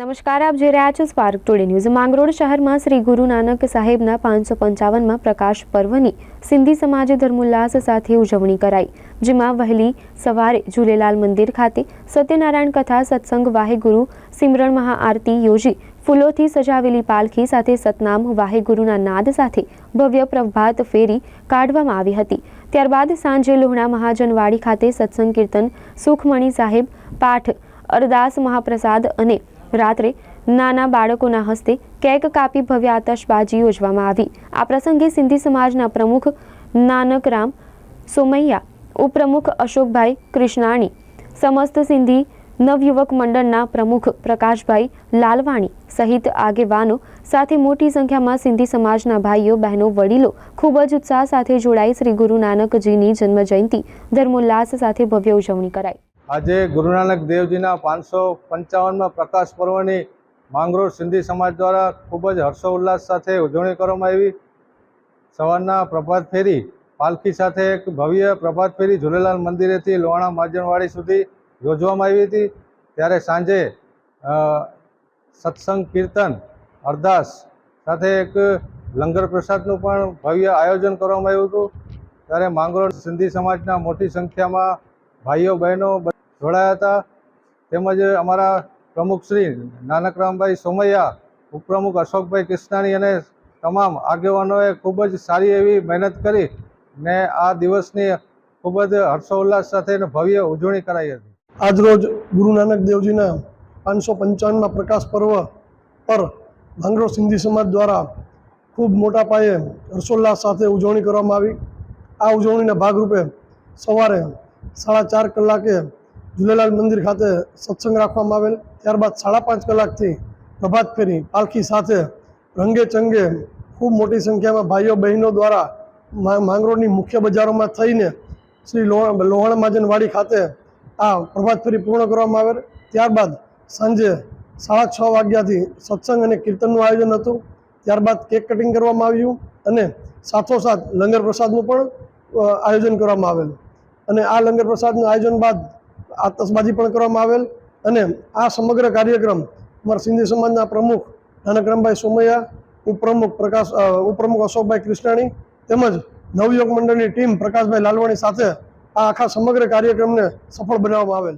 નમસ્કાર, આપ જોઈ રહ્યા છો સ્પાર્ક ટુડે ન્યૂઝ. માંગરોળ શહેરમાં શ્રી ગુરુ નાનક સાહેબના પાંચસો પંચાવનમાં પ્રકાશ પર્વની સિંધી સમાજે ધર્મોલ્લાસ સાથે ઉજવણી કરાઈ, જેમાં વહેલી સવારે ઝૂલેલાલ મંદિર ખાતે સત્યનારાયણ કથા સત્સંગ વાહેગુરુ સિમરણ મહાઆરતી યોજી, ફૂલોથી સજાવેલી પાલખી સાથે સતનામ વાહેગુરુના નાદ સાથે ભવ્ય પ્રભાત ફેરી કાઢવામાં આવી હતી. ત્યારબાદ સાંજે લોહણા મહાજનવાડી ખાતે સત્સંગ કીર્તન સુખમણી સાહેબ, પાઠ અરદાસ મહાપ્રસાદ અને રાત્રે નાના બાળકોના હસ્તે કેક કાપી ભવ્ય આતશબાજી યોજવામાં આવી. આ પ્રસંગે સિંધી સમાજના પ્રમુખ નાનકરામ સોમૈયા, ઉપપ્રમુખ અશોકભાઈ કૃષ્ણાણી, સમસ્ત સિંધી નવયુવક મંડળના પ્રમુખ પ્રકાશભાઈ લાલવાણી સહિત આગેવાનો સાથે મોટી સંખ્યામાં સિંધી સમાજના ભાઈઓ, બહેનો, વડીલો ખૂબ જ ઉત્સાહ સાથે જોડાઈ શ્રી ગુરુ નાનકજીની જન્મ જયંતિ ધર્મોલ્લાસ સાથે ભવ્ય ઉજવણી કરાઈ. આજે ગુરુનાનક દેવજીના પાંચસો પંચાવનમાં પ્રકાશ પર્વની માંગરોળ સિંધી સમાજ દ્વારા ખૂબ જ હર્ષોલ્લાસ સાથે ઉજવણી કરવામાં આવી. સવારના પ્રભાત ફેરી, પાલખી સાથે એક ભવ્ય પ્રભાત ફેરી ઝૂલેલાલ મંદિરેથી લોહાણા માજણવાડી સુધી યોજવામાં આવી હતી. ત્યારે સાંજે સત્સંગ કીર્તન, અરદાસ સાથે એક લંગર પ્રસાદનું પણ ભવ્ય આયોજન કરવામાં આવ્યું હતું. ત્યારે માંગરોળ સિંધી સમાજના મોટી સંખ્યામાં ભાઈઓ બહેનો જોડાયા હતા. તેમજ અમારા પ્રમુખ શ્રી નાનકરામભાઈ સોમૈયા, ઉપપ્રમુખ અશોકભાઈ કૃષ્ણાણી અને તમામ આગેવાનોએ ખૂબ જ સારી એવી મહેનત કરી ને આ દિવસની ખૂબ જ હર્ષોલ્લાસ સાથે ભવ્ય ઉજવણી કરાઈ હતી. આજરોજ ગુરુ નાનક દેવજીના પાંચસો પંચાવનમાં પ્રકાશ પર્વ પર ભાંગરો સિંધી સમાજ દ્વારા ખૂબ મોટા પાયે હર્ષોલ્લાસ સાથે ઉજવણી કરવામાં આવી. આ ઉજવણીના ભાગરૂપે સવારે સાડા ચાર કલાકે ઝૂલેલાલ મંદિર ખાતે સત્સંગ રાખવામાં આવેલ. ત્યારબાદ સાડા પાંચ કલાકથી પ્રભાત ફેરી પાલખી સાથે રંગે ચંગે ખૂબ મોટી સંખ્યામાં ભાઈઓ બહેનો દ્વારા માંગરોળની મુખ્ય બજારોમાં થઈને શ્રી લોહ, લોહાણા મહાજનવાડી ખાતે આ પ્રભાત ફેરી પૂર્ણ કરવામાં આવેલ. ત્યારબાદ સાંજે સાડા છ વાગ્યાથી સત્સંગ અને કીર્તનનું આયોજન હતું. ત્યારબાદ કેક કટિંગ કરવામાં આવ્યું અને સાથોસાથ લંગર પ્રસાદનું પણ આયોજન કરવામાં આવેલ. અને આ લંગર પ્રસાદનું આયોજન બાદ આતશબાજી પણ કરવામાં આવેલ અને આ સમગ્ર કાર્યક્રમ અમારા સિંધી સમાજના પ્રમુખ નાનકરામભાઈ સોમૈયા, ઉપપ્રમુખ પ્રકાશ ઉપપ્રમુખ અશોકભાઈ કૃષ્ણાણી તેમજ નવયુવક મંડળની ટીમ પ્રકાશભાઈ લાલવાણી સાથે આ આખા સમગ્ર કાર્યક્રમને સફળ બનાવવામાં આવેલ.